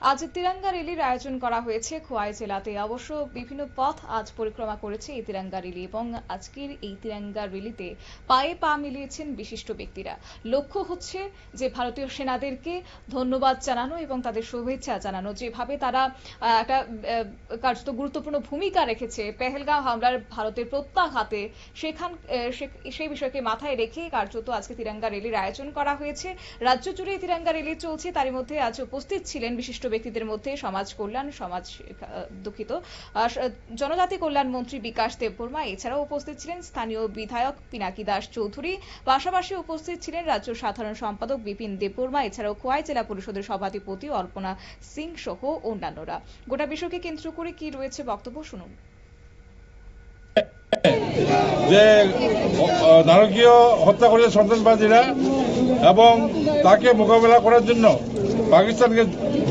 আজ তিরঙ্গা র্যালির আয়োজন করা হয়েছে খোয়াই জেলাতে। অবশ্য বিভিন্ন পথ আজ পরিক্রমা করেছে এই তিরঙ্গা র্যালি এবং আজকের এই তিরঙ্গা র্যালিতে পায়ে পা মিলিয়েছেন বিশিষ্ট ব্যক্তিরা। লক্ষ্য হচ্ছে যে ভারতীয় সেনাদেরকে ধন্যবাদ জানানো এবং তাদের শুভেচ্ছা জানানো, যেভাবে তারা একটা কার্যত গুরুত্বপূর্ণ ভূমিকা রেখেছে। পেহেলগাঁও হামলার ভারতের প্রত্যাঘাতে সেখান সেই বিষয়কে মাথায় রেখে কার্যত আজকে তিরঙ্গা র্যালির আয়োজন করা হয়েছে। রাজ্য জুড়ে তিরঙ্গা র্যালি চলছে, তারই মধ্যে আজ উপস্থিত ছিলেন বিশিষ্ট ব্যক্তিদের মধ্যে সমাজ কল্যাণ, সমাজ দুঃখিত। জনজাতি কল্যাণ মন্ত্রী বিকাশ দেববর্মা এছাড়াও উপস্থিত ছিলেন স্থানীয় বিধায়ক পিনাকি দাস চৌধুরী। পাশাপাশি উপস্থিত ছিলেন রাজ্য সাধারণ সম্পাদক বিপিন দেববর্মা, এছাড়াও খোয়াই জেলা পরিষদের সভাধিপতি অর্পণা সিং সহ অন্যান্যরা। গোটা বিষয়কে কেন্দ্র করে কি রয়েছে বক্তব্য, শুনুন। যে নারকীয় হত্যা করেছে সন্ত্রাসবাদীরা এবং তাকে মোকাবেলা করার জন্য পাকিস্তানকে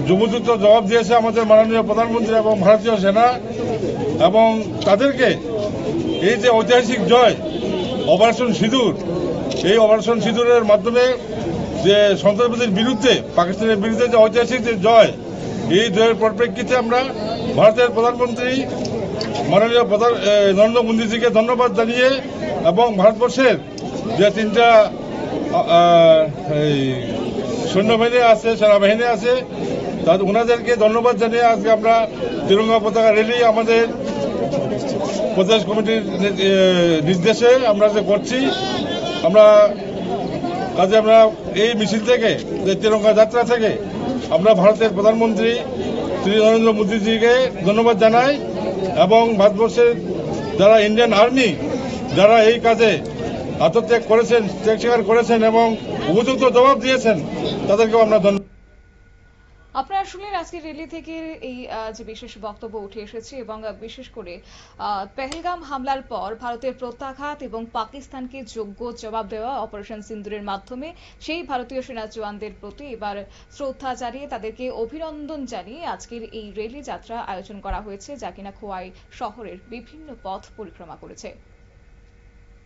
যুবযুক্ত জবাব দিয়েছে আমাদের মাননীয় প্রধানমন্ত্রী এবং ভারতীয় সেনা, এবং তাদেরকে এই যে ঐতিহাসিক জয় অপারেশন সিঁদুর এই অপারেশন সিঁদুরের মাধ্যমে যে সন্ত্রাসবাদীর বিরুদ্ধে, পাকিস্তানের বিরুদ্ধে যে ঐতিহাসিক যে জয়, এই জয়ের পরিপ্রেক্ষিতে আমরা ভারতের প্রধানমন্ত্রী, মাননীয় প্রধান নরেন্দ্র মোদীজিকে ধন্যবাদ জানিয়ে এবং ভারতবর্ষের যে তিনটা এই সৈন্যবাহিনী আছে, সেনাবাহিনী আছে তাদের ওনাদেরকে ধন্যবাদ জানিয়ে আজকে আমরা তিরঙ্গা পতাকা র্যালি আমাদের প্রদেশ কমিটির নির্দেশে আমরা যে করছি, আমরা কাজে আমরা এই মিছিল থেকে, যে তিরঙ্গা যাত্রা থেকে আমরা ভারতের প্রধানমন্ত্রী শ্রী নরেন্দ্র মোদীজিকে ধন্যবাদ জানাই এবং ভারতবর্ষের যারা ইন্ডিয়ান আর্মি যারা এই কাজে আত্মত্যাগ করেছেন, ত্যাগ স্বীকার করেছেন এবং উপযুক্ত জবাব দিয়েছেন, তাদেরকেও আমরা ধন্যবাদ আপনারা শুনলেন আজকের র্যালি থেকে এই যে বিশেষ বক্তব্য উঠে এসেছে এবং বিশেষ করে পেহেলগাম হামলার পর ভারতের প্রত্যাঘাত এবং পাকিস্তানকে যোগ্য জবাব দেওয়া অপারেশন সিন্দুরের মাধ্যমে সেই ভারতীয় সেনা জওয়ানদের প্রতি এবার শ্রদ্ধা জানিয়ে তাদেরকে অভিনন্দন জানিয়ে আজকের এই রেলি যাত্রা আয়োজন করা হয়েছে, যা কিনা খোয়াই শহরের বিভিন্ন পথ পরিক্রমা করেছে।